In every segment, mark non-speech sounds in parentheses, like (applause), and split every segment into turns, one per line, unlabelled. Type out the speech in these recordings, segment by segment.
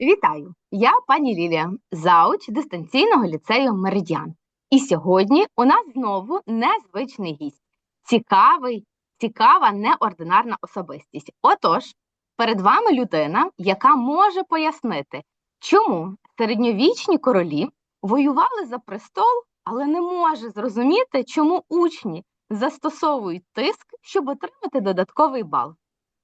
Вітаю! Я пані Лілія, зауч дистанційного ліцею Меридіан. І сьогодні у нас знову незвичний гість. Цікавий, цікава, неординарна особистість. Отож, перед вами людина, яка може пояснити, чому середньовічні королі воювали за престол, але не може зрозуміти, чому учні застосовують тиск, щоб отримати додатковий бал.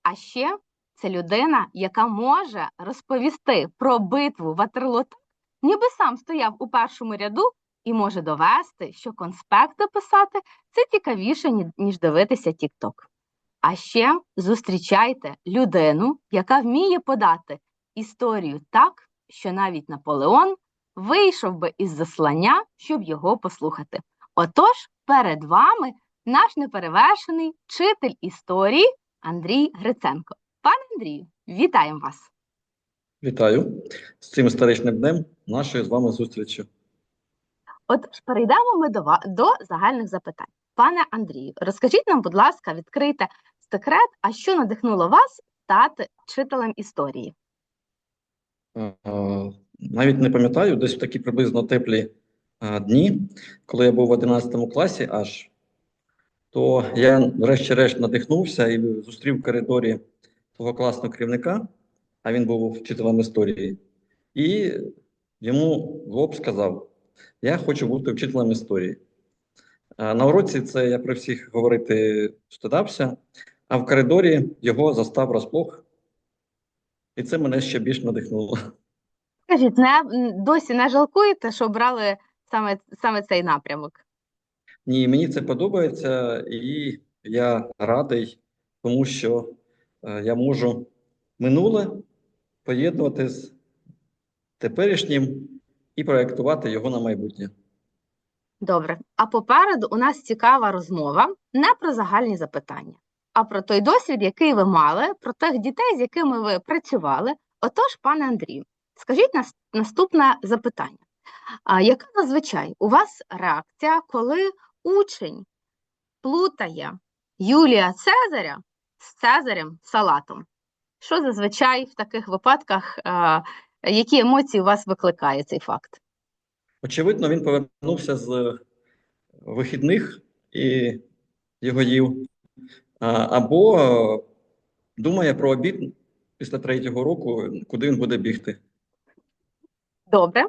А ще це людина, яка може розповісти про битву Ватерлота, ніби сам стояв у першому ряду і може довести, що конспекти писати це цікавіше, ніж дивитися TikTok. А ще зустрічайте людину, яка вміє подати історію так, що навіть Наполеон вийшов би із заслання, щоб його послухати. Отож, перед вами наш неперевершений вчитель історії Андрій Гриценко. Пане Андрію, вітаємо вас!
Вітаю з цим історичним днем нашої з вами зустрічі.
Отож, перейдемо ми до, до загальних запитань. Пане Андрію, розкажіть нам, будь ласка, відкрийте секрет, а що надихнуло вас стати вчителем історії?
Е, Навіть не пам'ятаю, десь в такі приблизно теплі е, дні, коли я був в 11 класі аж, то я врешті-решт надихнувся і зустрів в коридорі свого класного керівника, а він був вчителем історії, і йому в лоб сказав: Я хочу бути вчителем історії. На уроці це я при всіх говорити стидався, а в коридорі його застав розплох, і це мене ще більш надихнуло.
Скажіть, не, досі не жалкуєте, що обрали саме, саме цей напрямок?
Ні, мені це подобається, і я радий, тому що я можу минуле поєднувати з теперішнім і проєктувати його на майбутнє.
Добре. А попереду у нас цікава розмова не про загальні запитання, а про той досвід, який ви мали, про тих дітей, з якими ви працювали. Отож, пане Андрію, скажіть нас наступне запитання. А яка зазвичай у вас реакція, коли учень плутає Юлія Цезаря з Цезарем Салатом? Що зазвичай в таких випадках, а, які емоції у вас викликає цей факт?
Очевидно, він повернувся з вихідних і його їв, або е, думає про обід після третього року, куди він буде бігти.
Добре.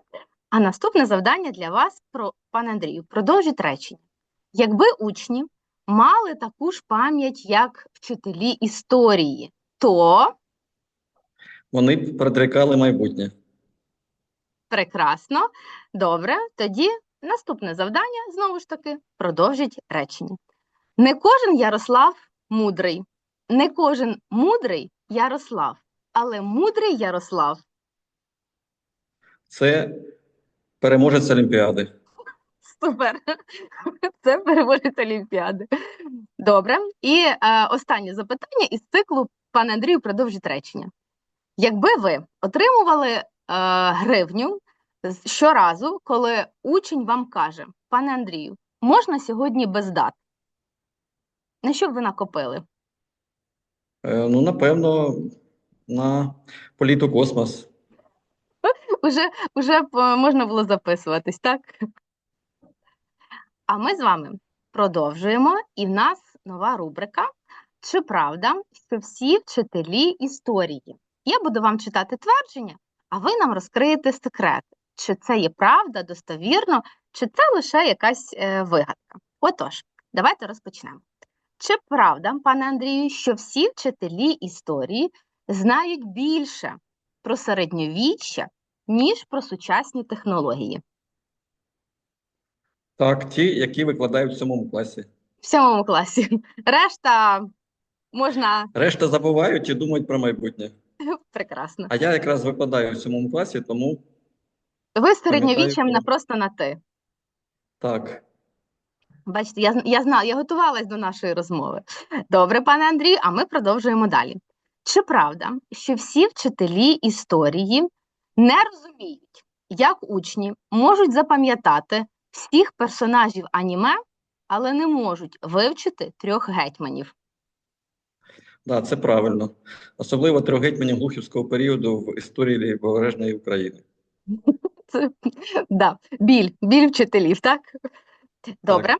А наступне завдання для вас, про пане Андрію, продовжіть речення. Якби учні мали таку ж пам'ять, як вчителі історії, то
Вони б предрікали майбутнє.
прекрасно. Добре, тоді наступне завдання знову ж таки продовжіть речення. Не кожен Ярослав мудрий, не кожен мудрий Ярослав, але мудрий Ярослав
Це переможець Олімпіади.
Супер. Це переможець Олімпіади. Добре. І е, останнє запитання із циклу, пане Андрію, продовжіть речення. Якби ви отримували е, гривню щоразу, коли учень вам каже, пане Андрію, можна сьогодні без дат? На що б ви накопили?
Е, Ну, напевно, на політу космос.
Уже, уже е, можна було записуватись, так? А ми з вами продовжуємо, і в нас нова рубрика Чи правда, що всі вчителі історії? Я буду вам читати твердження, а ви нам розкриєте секрет, чи це є правда, достовірно, чи це лише якась е, вигадка. Отож, давайте розпочнемо. Чи правда, пане Андрію, що всі вчителі історії знають більше про середньовіччя, ніж про сучасні технології?
Так, ті, які викладають в сьомому класі.
В сьомому класі. Решта можна
Решта забувають і думають про майбутнє. (laughs)
прекрасно.
А я якраз викладаю в сьомому класі, тому
Ви з середньовіччям не просто на ти.
так.
Бачите, я, я знала, я готувалась до нашої розмови. Добре, пане Андрію, а ми продовжуємо далі. Чи правда, що всі вчителі історії не розуміють, як учні можуть запам'ятати всіх персонажів аніме, але не можуть вивчити трьох гетьманів?
Да, це правильно. Особливо трьох гетьманів глухівського періоду в історії Лівобережної України. (laughs)
Це, да, біль, біль вчителів, так? Добре,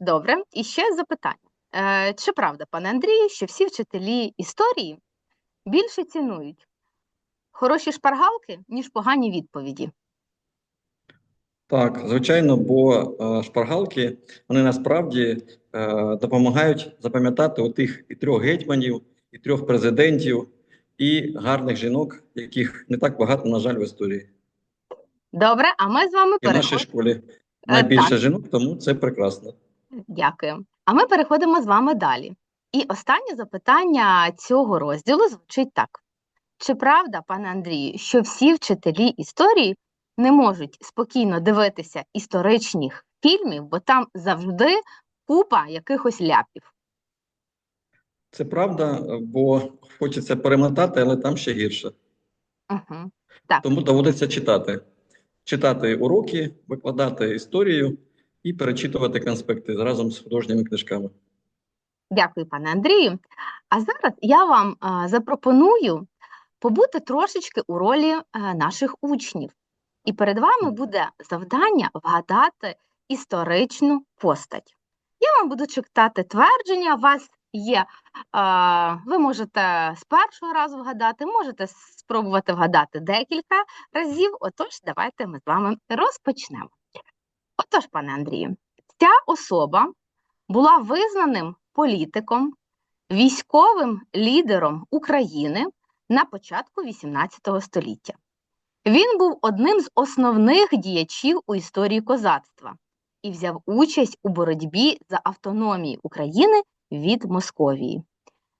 добре. І ще запитання. Е, чи правда, пане Андрію, що всі вчителі історії більше цінують хороші шпаргалки, ніж погані відповіді?
Так, звичайно, бо е, шпаргалки вони насправді е, допомагають запам'ятати отих і трьох гетьманів, і трьох президентів, і гарних жінок, яких не так багато, на жаль, в історії.
Добре, а ми з вами
І в нашій школі найбільше жінок, тому це прекрасно.
Дякую. А ми переходимо з вами далі. І останнє запитання цього розділу звучить так: чи правда, пане Андрію, що всі вчителі історії не можуть спокійно дивитися історичних фільмів, бо там завжди купа якихось ляпів?
Це правда, бо хочеться перемотати, але там ще гірше.
Угу.
Тому доводиться читати. Читати уроки, викладати історію і перечитувати конспекти разом з художніми книжками.
Дякую, пане Андрію. А зараз я вам а, запропоную побути трошечки у ролі а, наших учнів. І перед вами буде завдання вгадати історичну постать. Я вам буду читати твердження, у вас є, а, ви можете з першого разу вгадати, можете спробувати вгадати декілька разів. Отож, давайте ми з вами розпочнемо. Отож, пане Андрію, ця особа була визнаним політиком, військовим лідером України на початку XVIII століття. Він був одним з основних діячів у історії козацтва і взяв участь у боротьбі за автономію України від Московії.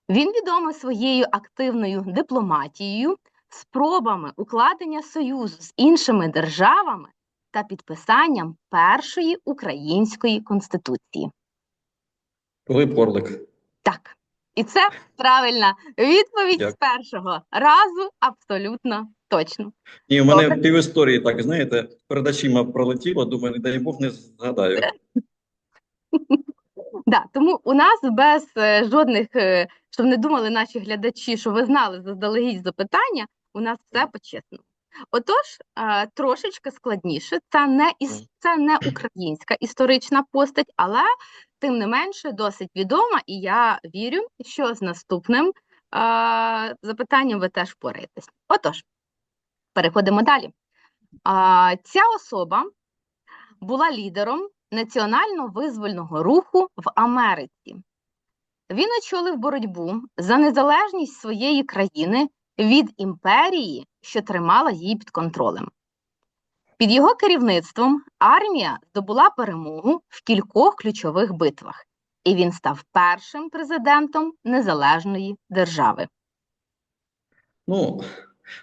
Він відомий своєю активною дипломатією, спробами укладення союзу з іншими державами та підписанням першої української конституції.
Пилип Орлик.
Так, і це правильна відповідь з першого разу, абсолютно точно.
І в мене
Добре.
пів історії, так знаєте, перед очима пролетіло, думаю, не дай Бог не згадаю. (laughs)
Да, тому у нас без е, жодних, е, щоб не думали наші глядачі, що ви знали заздалегідь запитання, у нас все по-чесному. Отож, е, трошечки складніше, це не, іс, це не українська історична постать, але тим не менше досить відома, і я вірю, що з наступним е, запитанням ви теж впораєтесь. Отож, переходимо далі. А, ця особа була лідером національно-визвольного руху в Америці. Він очолив боротьбу за незалежність своєї країни від імперії, що тримала її під контролем. Під його керівництвом армія здобула перемогу в кількох ключових битвах, і він став першим президентом незалежної держави.
Ну,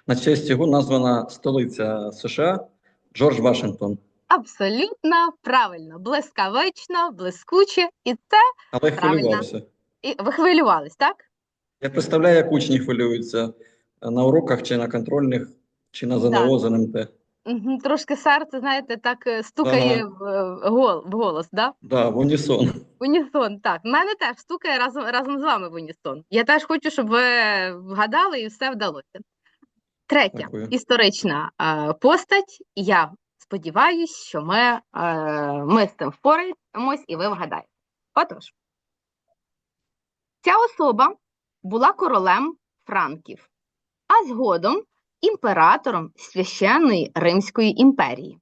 на честь його названа столиця США Джордж Вашингтон.
Абсолютно правильно, блискавично, блискуче, і це
Але
Правильно.
хвилювався.
і ви хвилювались, так?
Я представляю, як учні хвилюються на уроках чи на контрольних, чи на ЗНО, ЗНМТ.
Мгм, Трошки серце, знаєте, так е, стукає
Ага.
в, е, гол, в голос, да?
Да, в унісон.
В унісон, так. В мене теж стукає разом, разом з вами в унісон. Я теж хочу, щоб ви вгадали і все вдалося. Третя
Дякую.
історична е, постать. Я сподіваюсь, що ми, е, ми з цим впораємось і ви вгадаєте. Отож, ця особа була королем Франків, а згодом імператором священної Римської імперії.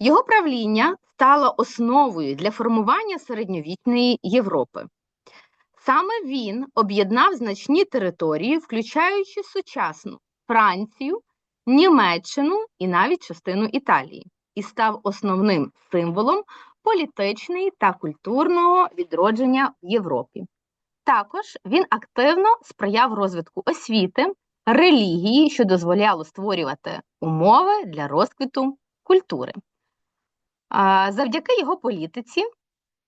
Його правління стало основою для формування середньовічної Європи. Саме він об'єднав значні території, включаючи сучасну Францію, Німеччину і навіть частину Італії, і став основним символом політичної та культурного відродження в Європі. Також він активно сприяв розвитку освіти, релігії, що дозволяло створювати умови для розквіту культури. Завдяки його політиці,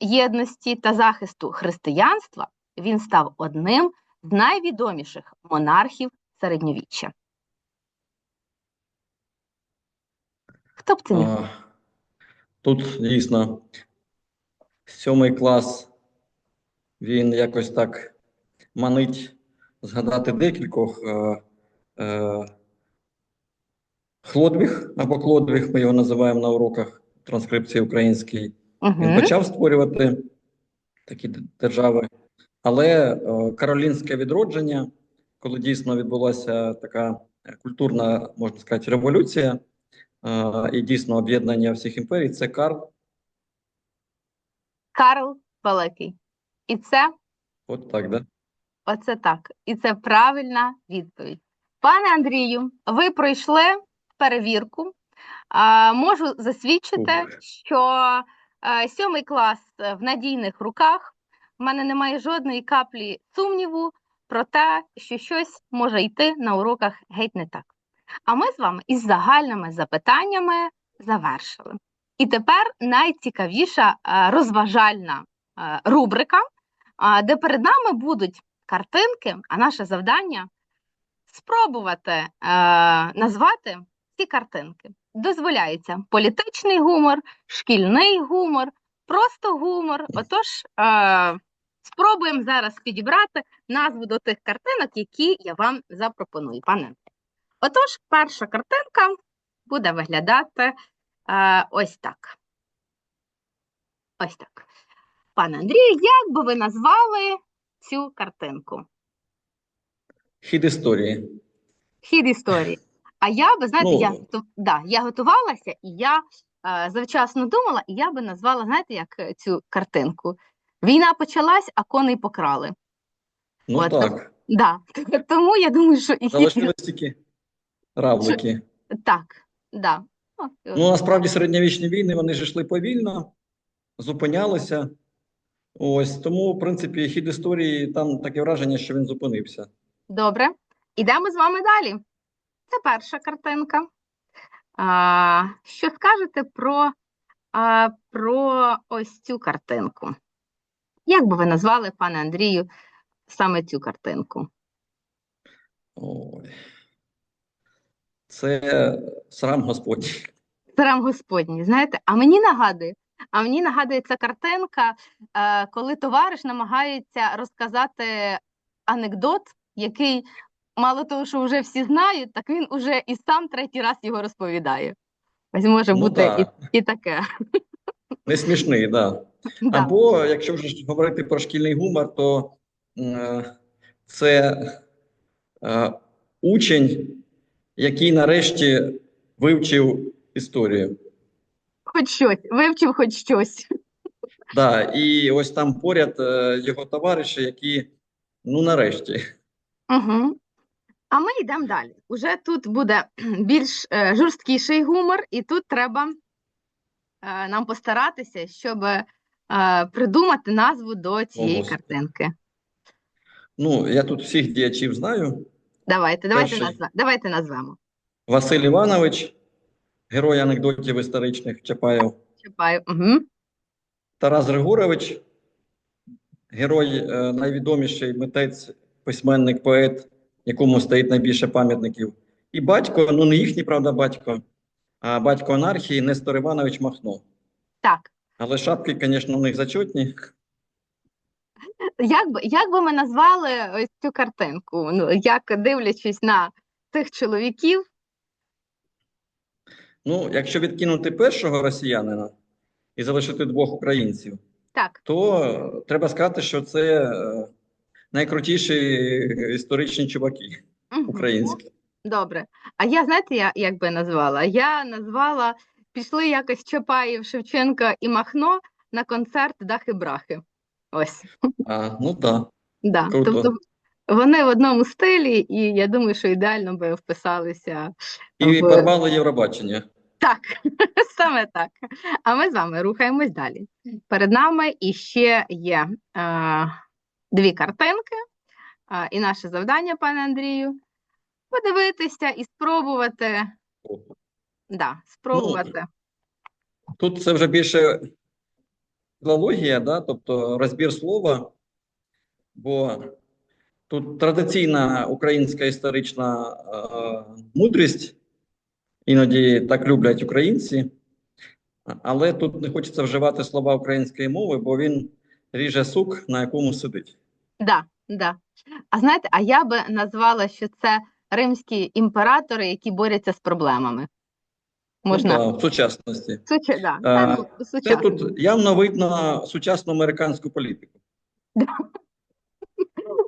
єдності та захисту християнства він став одним з найвідоміших монархів середньовіччя. Хто б це міг?
А, Тут дійсно сьомий клас, він якось так манить згадати декількох. Е, е, Хлодвіг або Клодвіг, ми його називаємо на уроках транскрипції української. Він
Угу.
почав створювати такі держави. Але е, каролінське відродження, коли дійсно відбулася така культурна, можна сказати, революція і дійсно об'єднання всіх імперій, це Карл.
Карл Великий. І це
От так, да?
Оце так. І це правильна відповідь. Пане Андрію, ви пройшли перевірку. А, можу засвідчити,
Ух.
що е, сьомий клас е, в надійних руках. У мене немає жодної каплі сумніву про те, що щось може йти на уроках геть не так. А ми з вами із загальними запитаннями завершили. І тепер найцікавіша е, розважальна е, рубрика, де перед нами будуть картинки, а наше завдання спробувати е, назвати ці картинки. Дозволяється політичний гумор, шкільний гумор, просто гумор. Отож, е, спробуємо зараз підібрати назву до тих картинок, які я вам запропоную, пане. Отож, перша картинка буде виглядати е, ось так. Ось так. Пане Андрію, як би ви назвали цю картинку?
Хід історії.
Хід історії. А я би, знаєте, я,
Ну.
готу- да, я готувалася і я е, завчасно думала, і я би назвала, знаєте, як е, цю картинку. Війна почалась, а коней покрали.
Ну
От,
так.
Да. (laughs) Тому я думаю, що і
равлики.
Так, да. Ну,
насправді середньовічні війни вони ж йшли повільно, зупинялися. Ось тому, в принципі, хід історії там таке враження, що він зупинився.
Добре. Ідемо з вами далі. Це перша картинка. А, що скажете про, а, про ось цю картинку? Як би ви назвали, пане Андрію, саме цю картинку?
Ой. Це срам Господній.
Срам Господній, знаєте, а мені нагадує, а мені нагадує ця картинка, е, коли товариш намагається розказати анекдот, який мало того, що вже всі знають, так він уже і сам третій раз його розповідає. Ось може
Ну,
бути і,
да.
і таке.
Не смішний, да.
Да.
Або, якщо вже говорити про шкільний гумор, то е, це е, учень, який нарешті вивчив історію.
Хоч щось, вивчив хоч щось.
Да, і ось там поряд е, його товариші, які, ну, нарешті.
Угу. А ми йдемо далі. Уже тут буде (clears throat) більш е, жорсткіший гумор, і тут треба е, нам постаратися, щоб е, придумати назву до цієї
Господи.
картинки.
Ну, я тут всіх діячів знаю.
Давайте, давайте,
Перший.
назва, давайте назвемо.
Василь Іванович, герой анекдотів історичних Чапаєв.
Чапаю. Угу.
Тарас Григорович, герой, е, найвідоміший митець, письменник, поет, якому стоїть найбільше пам'ятників. І батько, ну не їхній, правда, батько, а батько анархії Нестор Іванович Махно.
Так.
Але шапки, звісно, у них зачетні.
Як би, як би ми назвали ось цю картинку? Ну, як дивлячись на цих чоловіків,
Ну, якщо відкинути першого росіянина і залишити двох українців,
так,
то е, треба сказати, що це е, найкрутіші історичні чуваки українські.
Добре. А я, знаєте, я, як би назвала? Я назвала пішли якось Чапаєв, Шевченка і Махно на концерт Дахи-Брахи. Ось.
А, ну так.
Да.
Круто.
Тобто вони в одному стилі, і я думаю, що ідеально би вписалися.
І
в-
порвали Євробачення.
Так, (laughs) саме так. А ми з вами рухаємось далі. Перед нами іще є е, дві картинки, е, і наше завдання, пане Андрію, подивитися і спробувати. Да, спробувати.
Тут це вже більше філологія, да? тобто розбір слова, бо тут традиційна українська історична е, мудрість, іноді так люблять українці, але тут не хочеться вживати слова української мови, бо він ріже сук, на якому сидить.
Да, да. А знаєте, а я би назвала, що це римські імператори, які борються з проблемами. Можна
Ну, да, в сучасності.
Суча... да.
Е,
Та, ну,
Це
сучасно.
тут явно видно сучасну американську політику.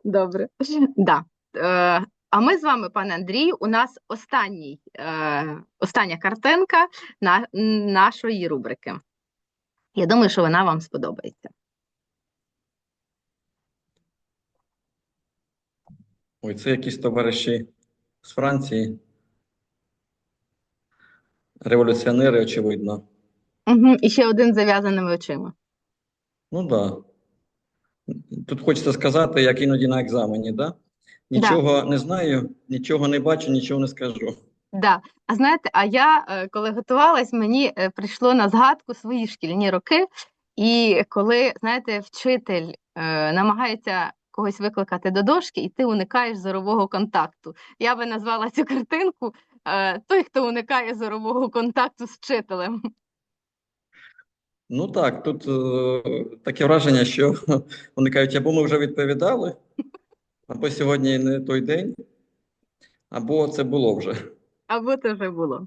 Добре. Да. Е, а ми з вами, пане Андрію, у нас останній, е, остання картинка на, нашої рубрики. Я думаю, що вона вам сподобається.
Ой, це якісь товариші з Франції. Революціонери, очевидно.
Угу. І ще один з зав'язаними очима.
Ну да. Тут хочеться сказати, як іноді на екзамені, да? Нічого не знаю, нічого не бачу, нічого не скажу.
Да. А знаєте, а я, е, коли готувалась, мені е, прийшло на згадку свої шкільні роки, і коли, знаєте, вчитель е, намагається когось викликати до дошки, і ти уникаєш зорового контакту. Я би назвала цю картинку той, хто уникає зорового контакту з вчителем.
Ну так, тут е, таке враження, що (laughs) вони кажуть, або ми вже відповідали, або сьогодні не той день, або це було вже.
Або це вже було.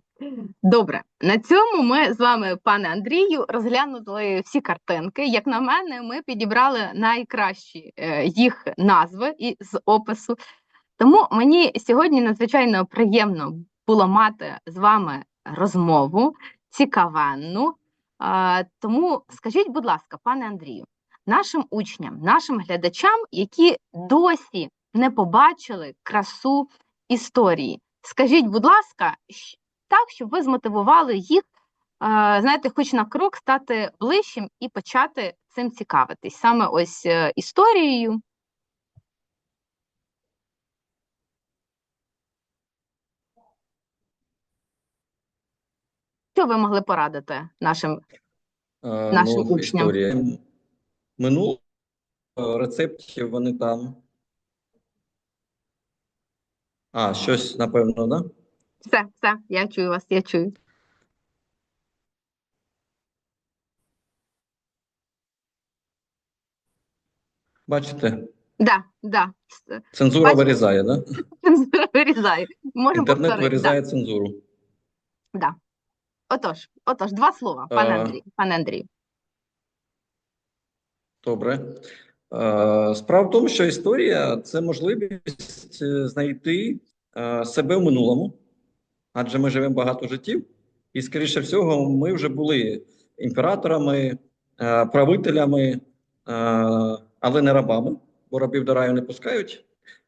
Добре, на цьому ми з вами, пане Андрію, розглянули всі картинки. Як на мене, ми підібрали найкращі е, їх назви і з опису. Тому мені сьогодні надзвичайно приємно було мати з вами розмову цікавенну. Тому скажіть, будь ласка, пане Андрію, нашим учням, нашим глядачам, які досі не побачили красу історії. Скажіть, будь ласка, так, щоб ви змотивували їх, знаєте, хоч на крок стати ближчим і почати цим цікавитись, саме ось е, історією. Що ви могли порадити нашим?
Е,
Нашим
ну,
учням.
історія. Минулого е, рецептів вони там. А, щось, напевно, да?
Все, все, я чую вас, я чую.
Бачите,
Да, да.
цензура
Бачите?
вирізає, да? (laughs)
Цензура вирізає. Можемо
Інтернет
повторити.
вирізає цензуру.
Да, да. Отож, отож, два слова, пане
Е,
Андрію. Пане Андрію.
Добре. Е, Справа в тому, що історія це можливість е, знайти е, себе в минулому, адже ми живемо багато життів, і, скоріше всього, ми вже були імператорами, е, правителями, е, але не рабами, бо рабів до раю не пускають.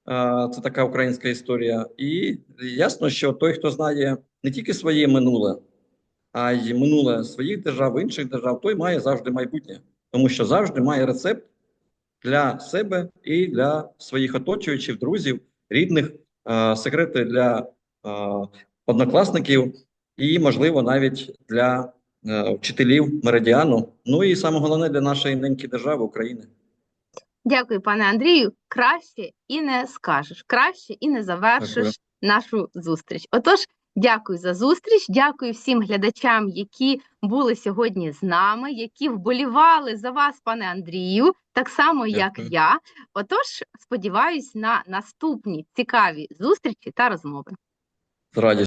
Е, Це така українська історія. І ясно, що той, хто знає не тільки своє минуле, а й минуле своїх держав, інших держав, той має завжди майбутнє тому що завжди має рецепт для себе і для своїх оточуючих, друзів, рідних, е, секрети для е, однокласників і, можливо, навіть для е, вчителів меридіану. Ну і саме головне для нашої неньки держави України.
Дякую, пане Андрію. Краще і не скажеш, краще і не завершиш
Дякую.
нашу зустріч. Отож, дякую за зустріч. Дякую всім глядачам, які були сьогодні з нами, які вболівали за вас, пане Андрію, так само, як
Дякую.
я. Отож, сподіваюсь на наступні цікаві зустрічі та розмови.
З радістю.